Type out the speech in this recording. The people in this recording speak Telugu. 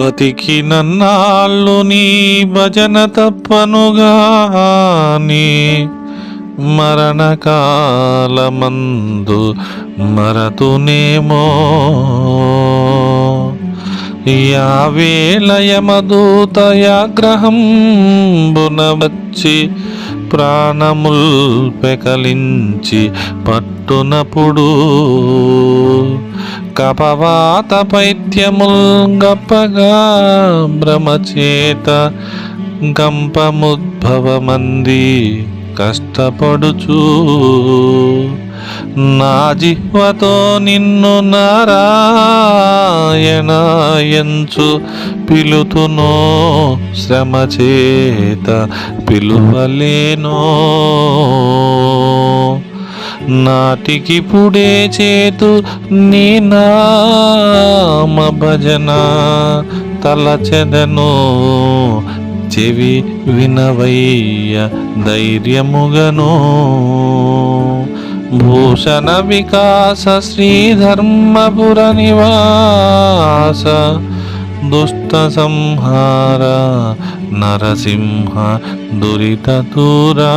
బతికి నన్నాళ్ళు నీ భజన తప్పనుగాని మరణకాలమందు మరతునేమో. యావేళయమదూత యాగ్రహం వచ్చి ప్రాణముల్ పెకలించి పట్టునప్పుడు కపవాత పైత్యముల్ గప్పగా భ్రమచేత గంపముద్భవమంది కష్టపడుచు. నా జిహ్వతో నిన్ను నారాయణయంచు పిలుతునో శ్రమచేత పిలువలేనో. నాటికిపుడే చేతు నీ నామ భజన తలచెదను. చెవి వినవయ్య ధైర్యముగను. భూషణ వికాస శ్రీధర్మపుర నివాస. దుష్ట సంహార నరసింహ దురిత దూరా